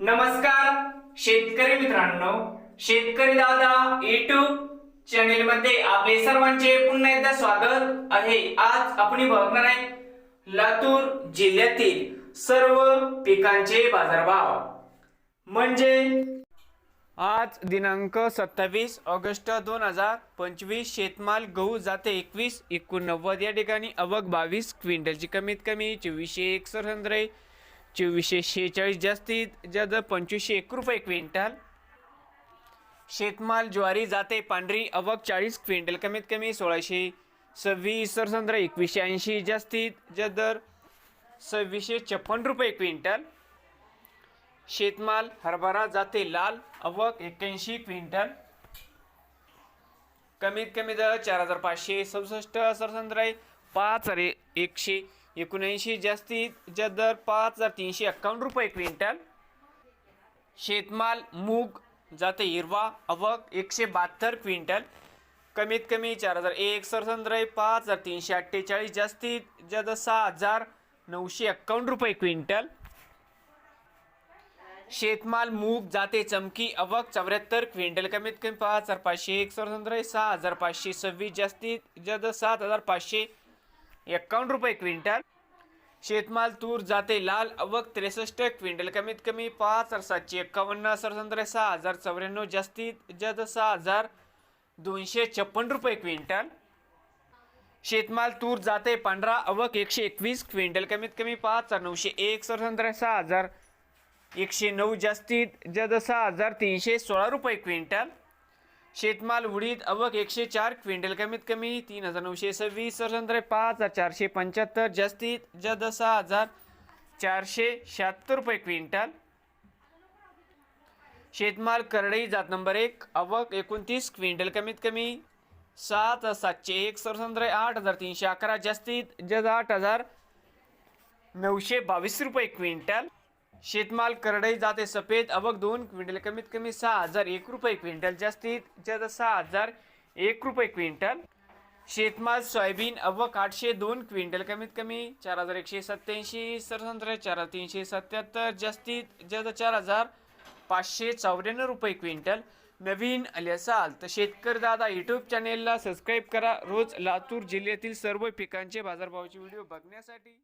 नमस्कार शेतकरी मित्रांनो. शेतकरी दादा युट्यूब चॅनेल मध्ये आपले सर्वांचे पुन्हा एकदा स्वागत आहे. आज आपण बघणार आहे लातूर जिल्ह्यातील सर्व पिकांचे बाजारभाव. म्हणजे आज दिनांक सत्तावीस ऑगस्ट दोन हजार पंचवीस शेतमाल गहू जाते एकवीस एकोणनव्वद या ठिकाणी अवक बावीस क्विंटलची कमीत कमी चोवीसशे एकसष्ट चोवीसशे शेहेचाळीस जास्तीत जास्त पंचवीसशे एक रुपये क्विंटल. शेतमाल ज्वारी जाते पांढरी अवक चाळीस क्विंटल. कमीत कमी सोळाशे सव्वीस सरसंद्र एकवीसशे ऐंशी जास्तीत जास्त दर सव्वीसशे छप्पन रुपये क्विंटल. शेतमाल हरभरा जाते लाल अवक एक्क्याऐंशी क्विंटल. कमीत कमी दर चार हजार पाचशे सदुसष्ट सरसंद्र पाच हजार एकशे एकोणऐंशी जास्तीत जास्त दर पाच हजार तीनशे एक्कावन्न रुपये क्विंटल. शेतमाल मूग जाते हिरवा अवक एकशे बहात्तर क्विंटल. कमीत कमी चार हजार एक सरसंद्र पाच हजार तीनशे अठ्ठेचाळीस जास्तीत जास्त सहा हजार नऊशे एक्कावन्न रुपये क्विंटल. शेतमाल मूग जाते चमकी अवक चौऱ्याहत्तर क्विंटल. कमीत कमी पाच हजार पाचशे एक स्वतंत्र सहा हजार पाचशे सव्वीस जास्तीत जास्त सात हजार पाचशे एक्कावन्न रुपये क्विंटल. शेतमाल तूर जाते लाल अवक त्रेसष्ट क्विंटल कमीत कमी पाच हजार सातशे एक्कावन्न सरसंत्रे सहा हजार चौऱ्याण्णव जास्तीत जास्त सहा हजार दोनशे छप्पन रुपये क्विंटल. शेतमाल तूर जाते पांढरा अवक एकशे एकवीस क्विंटल कमीत कमी पाच हजार नऊशे एक सरसंत्रे सहा हजार एकशे नऊ जास्तीत जास्त सहा हजार तीनशे सोळा रुपये क्विंटल. शेतमाल उडीद अवक एकशे चार क्विंटल कमीत कमी तीन हजार नऊशे सव्वीस सरसंत्र पाच हजार चारशे पंच्याहत्तर जास्तीत जास्त सहा हजार चारशे शहात्तर रुपये क्विंटल. शेतमाल करडई जात नंबर एक अवक एकोणतीस क्विंटल कमीत कमी सात सातशे एक सरसंत्र आठ हजार तीनशे अकरा जास्तीत जास्त आठ हजार नऊशे बावीस रुपये क्विंटल. शेतमाल करडई जाते सफेद अवक दोन क्विंटल कमीत कमी सहा हजार एक रुपये क्विंटल. जास्तीत जास्त सहा हजार एक रुपये क्विंटल. शेतमाल सोयाबीन अवक आठशे दोन क्विंटल कमीत कमी चार हजार एकशे सत्याऐंशी सरसंत्र चार हजार तीनशे सत्याहत्तर जास्तीत जास्त चार हजार पाचशे चौऱ्याण्णव रुपये क्विंटल. नवीन आले असाल तर शेतकरी दादा यूट्यूब चॅनेलला सबस्क्राईब करा. रोज लातूर जिल्ह्यातील सर्व पिकांचे बाजारभावाचे व्हिडिओ बघण्यासाठी